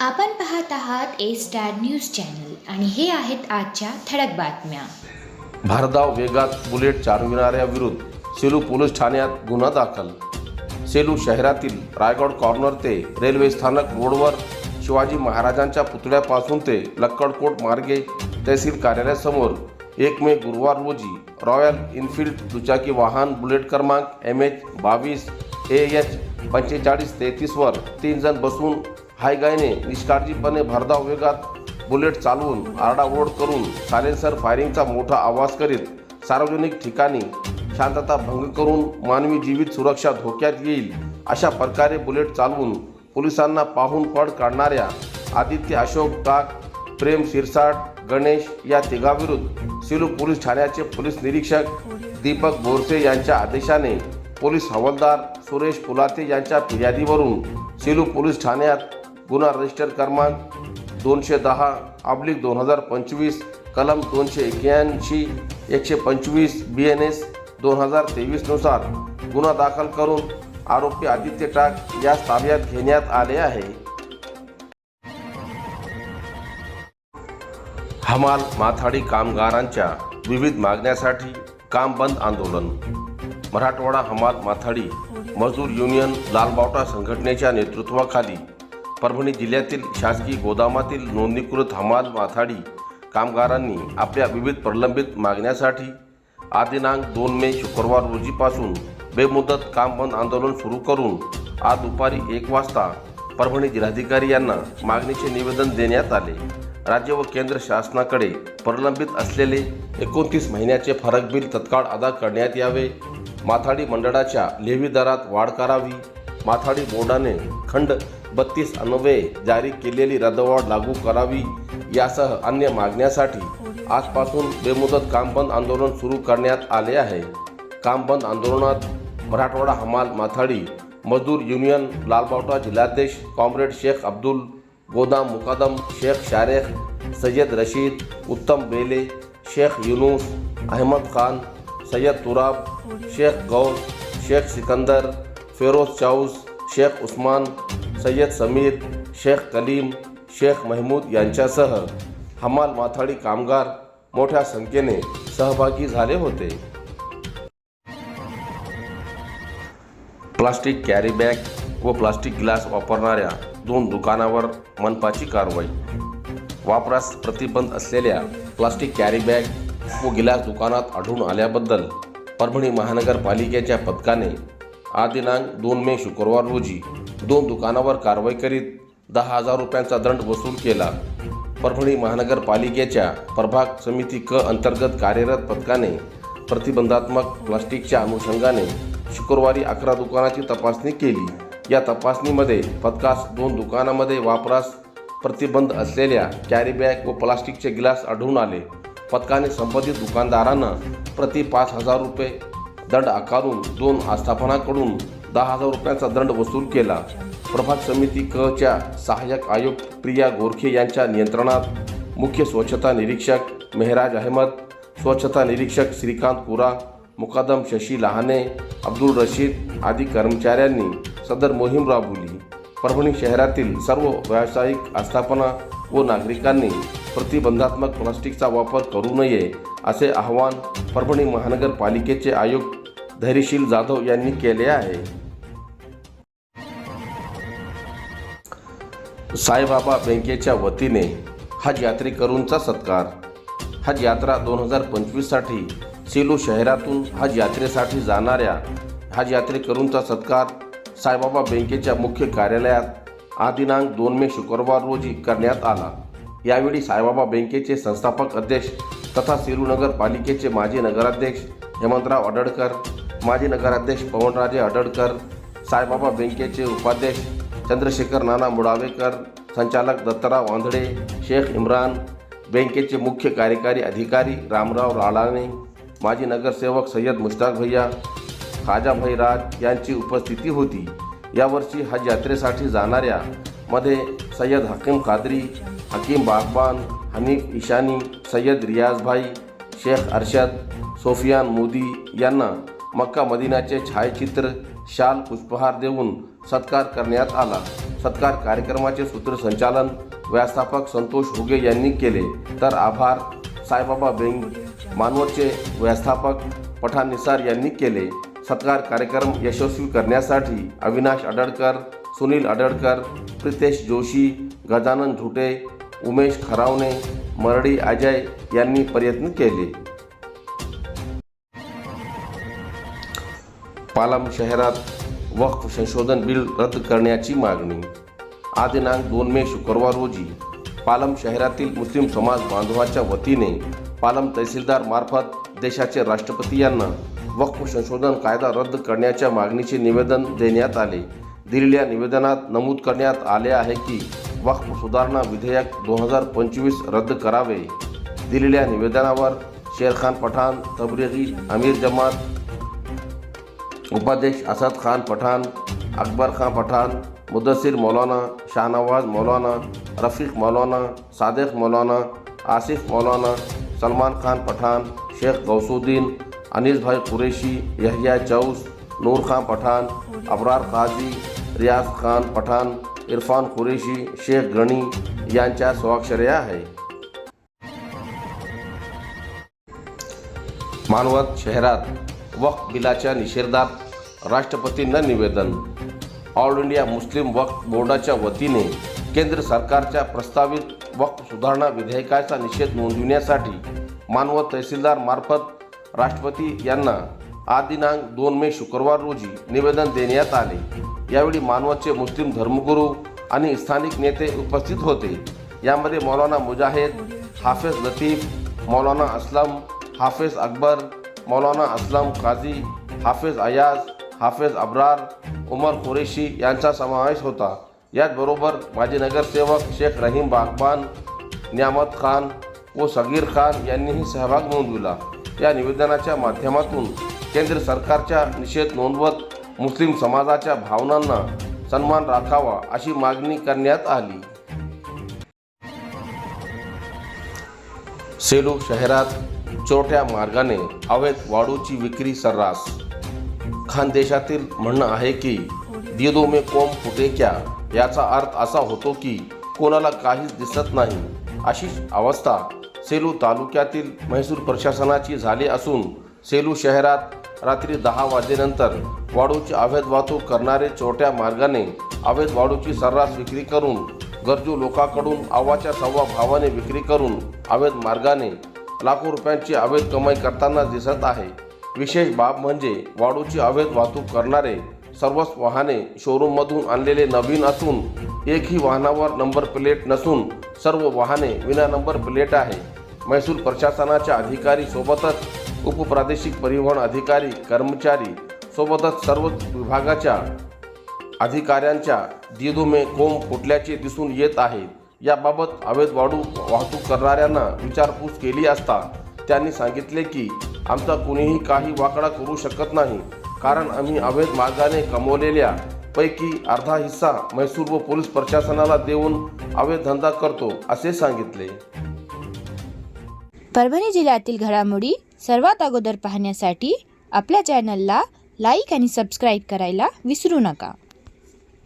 आपण पाहत आहात ए स्टार न्यूज चॅनल आणि हे आहेत आजच्या ठळक बातम्या. भारधाव वेगात बुलेट चालविणाऱ्याविरुद्ध सेलू पोलीस ठाण्यात गुन्हा दाखल. सेलू शहरातील रायगड कॉर्नर ते रेल्वे स्थानक रोडवर शिवाजी महाराजांच्या पुतळ्यापासून ते लक्कडकोट मार्गे तहसील कार्यालयासमोर एक मे गुरुवार रोजी रॉयल इनफिल्ड दुचाकी वाहन बुलेट क्रमांक एम एच बावीस ए एच पंचेचाळीस तेहतीसवर तीन जण बसून हायगायने निष्काळजीपणे भरधाव वेगात बुलेट चालवून आरडाओरड करून सायलेन्सर फायरिंगचा मोठा आवाज करीत सार्वजनिक ठिकाणी शांतता भंग करून मानवी जीवित सुरक्षा धोक्यात येईल अशा प्रकारे बुलेट चालवून पोलिसांना पाहून पड काढणाऱ्या आदित्य अशोक टाक प्रेम शिरसाट गणेश या तिघाविरुद्ध सिलू पोलीस ठाण्याचे पोलीस निरीक्षक दीपक बोरसे यांच्या आदेशाने पोलीस हवालदार सुरेश पुलाते यांच्या फिर्यादीवरून सेलू पोलीस ठाण्यात गुन्हा रजिस्टर क्रमांक दोनशे दहा ऑब्लिक दोन हजार पंचवीस कलम दोनशे एक्याऐंशी एकशे पंचवीस बी एन एस दोन हजार तेवीसनुसार गुन्हा दाखल करून आरोपी आदित्य टाक यास ताब्यात घेण्यात आले आहे. हमाल माथाडी कामगारांच्या विविध मागण्यासाठी काम बंद आंदोलन. मराठवाडा हमाल माथाडी मजदूर युनियन लालबावटा संघटनेच्या नेतृत्वाखाली परभणी जिल्ह्यातील शासकीय गोदामातील नोंदणीकृत हमाल माथाडी कामगारांनी आपल्या विविध प्रलंबित मागण्यासाठी आज दिनांक दोन मे शुक्रवार रोजीपासून बेमुदत काम बंद आंदोलन सुरू करून आज दुपारी एक वाजता परभणी जिल्हाधिकारी यांना मागणीचे निवेदन देण्यात आले. राज्य व केंद्र शासनाकडे प्रलंबित असलेले एकोणतीस महिन्याचे फरक बिल तत्काळ अदा करण्यात यावे. माथाडी मंडळाच्या लेवी दरात वाढ करावी. माथाडी बोर्डाने खंड बत्तीस अन्वये जारी केलेली रद्दवाढ लागू करावी यासह अन्य मागण्यासाठी आजपासून बेमुदत कामबंद आंदोलन सुरू करण्यात आले आहे. कामबंद आंदोलनात मराठवाडा हमाल माथाडी मजदूर युनियन लालबावटा जिल्हाध्यक्ष कॉम्रेड शेख अब्दुल गोदाम मुकादम शेख शारेख सय्यद रशीद उत्तम बेले शेख युनूस अहमद खान सय्यद तुराब शेख गौस शेख सिकंदर फेरोज चाऊस शेख उस्मान सय्यद समीर शेख कलीम शेख महमूद यांच्यासह हमाल माथाडी कामगार मोठ्या संख्येने सहभागी झाले होते. प्लास्टिक कॅरीबॅग व प्लास्टिक ग्लास वापरणाऱ्या दोन दुकानावर मनपाची कारवाई. वापरास प्रतिबंध असलेल्या प्लास्टिक कॅरीबॅग व गिलास दुकानात आढळून आल्याबद्दल परभणी महानगरपालिकेच्या पथकाने आदिनांक दिनांक दोन मे शुक्रवार रोजी दोन दुकानावर कारवाई करीत दहा हजार रुपयांचा दंड वसूल केला. परभणी महानगरपालिकेच्या प्रभाग समिती क अंतर्गत कार्यरत पथकाने प्रतिबंधात्मक प्लास्टिकच्या अनुषंगाने शुक्रवारी अकरा दुकानाची तपासणी केली. या तपासणीमध्ये पथकास दोन दुकानामध्ये वापरास प्रतिबंध असलेल्या कॅरीबॅग व प्लास्टिकचे गिलास आढळून आले. पथकाने संबंधित दुकानदारांना प्रति पाच हजार रुपये दंड आकारून दोन आस्थापनाकडून दहा हजार रुपयांचा दंड वसूल केला. प्रभाग समिती क च्या सहाय्यक आयुक्त प्रिया गोरखे यांच्या नियंत्रणात मुख्य स्वच्छता निरीक्षक मेहराज अहमद स्वच्छता निरीक्षक श्रीकांत पुरा मुकादम शशी लहाने अब्दुल रशीद आदी कर्मचाऱ्यांनी सदर मोहीम राबवली. परभणी शहरातील सर्व व्यावसायिक आस्थापना व नागरिकांनी प्रतिबंधात्मक प्लास्टिकचा वापर करू नये असे आवाहन परभणी महानगरपालिकेचे आयुक्त धैर्यशील जाधव यांनी केले आहे. साईबाबा बँकेच्या वतीने हज यात्रेकरूंचा सत्कार. हज यात्रा दोन हजार पंचवीससाठी सेलू शहरातून हज यात्रेसाठी जाणाऱ्या हज यात्रेकरूंचा सत्कार साईबाबा बँकेच्या मुख्य कार्यालयात आदिनांक दोन मे शुक्रवार रोजी करण्यात आला. यावेळी साईबाबा बँकेचे संस्थापक अध्यक्ष तथा सेलू नगरपालिकेचे माजी नगराध्यक्ष हेमंतराव अडडकर माजी नगराध्यक्ष पवनराजे अडडकर साईबाबा बँकेचे उपाध्यक्ष चंद्रशेखर नाना मुडावेकर संचालक दत्तराव आंधळे शेख इम्रान बँकेचे मुख्य कार्यकारी अधिकारी रामराव राळाणे माजी नगरसेवक सय्यद मुश्ताक भैया खाजाभाई राज यांची उपस्थिती होती. यावर्षी हज यात्रेसाठी जाणाऱ्या मध्ये सय्यद हकीम कादरी हकीम बागबान हनीफ इशानी सय्यद रियाजभाई शेख अरशद सोफियान मोदी यांना मक्का मदिनाचे छायाचित्र शाल पुष्पहार देऊन सत्कार करण्यात आला. सत्कार कार्यक्रमाचे सूत्रसंचालन व्यवस्थापक संतोष हुगे यांनी केले. तर आभार साईबाबा बेंग मानवचे व्यवस्थापक पठाण निसार यांनी केले. सत्कार कार्यक्रम यशस्वी करण्यासाठी अविनाश अडडकर सुनील अडळकर प्रितेश जोशी गजानन झुटे उमेश खरावणे मरडी अजय यांनी प्रयत्न केले. पालम शहरात वक्फ संशोधन बिल रद्द करण्याची मागणी. आज दिनांक दोन मे शुक्रवार रोजी पालम शहरातील मुस्लिम समाज बांधवाच्या वतीने पालम तहसीलदार मार्फत देशाचे राष्ट्रपती यांना वक्फ संशोधन कायदा रद्द करण्याच्या मागणीचे निवेदन देण्यात आले. दिलेल्या निवेदनात नमूद करण्यात आले आहे की वक्फ सुधारणा विधेयक दोन हजार पंचवीस रद्द करावे. दिलेल्या निवेदनावर शेरखान पठाण तबरेगी अमीर जमात उपाध्यक्ष असद खान पठान अकबर खान पठान मुदस्सिर मौलाना शाहनवाज मौलाना रफ़ीक मौलाना सादिक मौलाना आसिफ मौलाना सलमान खान पठान शेख गौसुद्दीन अनीस भाई यहिया चौस नूर खान पठान अबरार काजी रियाज खान पठान इरफान कुरेशी शेख गणी यांच्या स्वाक्षऱ्या आहे मानवत शहरात वक्फ बिलाच्या निषेधात राष्ट्रपतींना निवेदन. ऑल इंडिया मुस्लिम वक्फ बोर्डाच्या वतीने केंद्र सरकारच्या प्रस्तावित वक्फ सुधारणा विधेयकाचा निषेध नोंदविण्यासाठी मानवत तहसीलदार मार्फत राष्ट्रपती यांना आज दिनांक दोन मे शुक्रवार रोजी निवेदन देण्यात आले. यावेळी मानवतचे मुस्लिम धर्मगुरू आणि स्थानिक नेते उपस्थित होते. यामध्ये मौलाना मुजाहिद हाफिज लतीफ मौलाना असलम हाफिज अकबर मौलाना असलम काझी हाफिज अयाज हाफिज अब्रार उमर कुरेशी यांचा समावेश होता. याचबरोबर माजी नगरसेवक शेख रहीम बागबान न्यामत खान व सगीर खान यांनीही सहभाग नोंदविला या निवेदनाच्या माध्यमातून केंद्र सरकारच्या निषेध नोंदवत मुस्लिम समाजाच्या भावनांना सन्मान राखावा अशी मागणी करण्यात आली. सेलू शहरात चोरट्या मार्गाने अवैध वाळूची विक्री सर्रास. खानदेशातील म्हणणं आहे की दिदो मे कोम फुटे क्या? याचा अर्थ असा होतो की कोणाला काहीच दिसत नाही. अशीच अवस्था सेलू तालुक्यातील म्हैसूर प्रशासनाची झाली असून सेलू शहरात रात्री दहा वाजेनंतर वाळूची अवैध वाहतूक करणारे चोरट्या मार्गाने अवैध वाळूची सर्रास विक्री करून गरजू लोकांकडून आवाच्या सव्वा भावाने विक्री करून अवैध मार्गाने लाखो रुपयांची अवैध कमाई करताना दिसत आहे. विशेष बाब म्हणजे वाळूची अवैध वाहतूक करणारे सर्वच वाहने शोरूममधून आणलेले नवीन असून एकही वाहनावर नंबर प्लेट नसून सर्व वाहने विना नंबर प्लेट आहे. महसूल प्रशासनाच्या अधिकारी सोबतच उपप्रादेशिक परिवहन अधिकारी कर्मचारी सोबतच सर्वच विभागाच्या अधिकाऱ्यांच्या दिदोमे कोंब फुटल्याचे दिसून येत आहे. याबाबत अवैध वाढू वाहतूक करणाऱ्यांना विचारपूस केली असता त्यांनी सांगितले की आमचा कुणीही काही वाकडा करू शकत नाही कारण आम्ही अवैध मार्गाने कमवलेल्या पैकी अर्धा हिस्सा म्हैसूर व पोलीस प्रशासनाला देऊन अवैध धंदा करतो असे सांगितले. परभणी जिल्ह्यातील घडामोडी सर्वात अगोदर पाहण्यासाठी आपल्या चॅनलला लाईक आणि सबस्क्राईब करायला विसरू नका.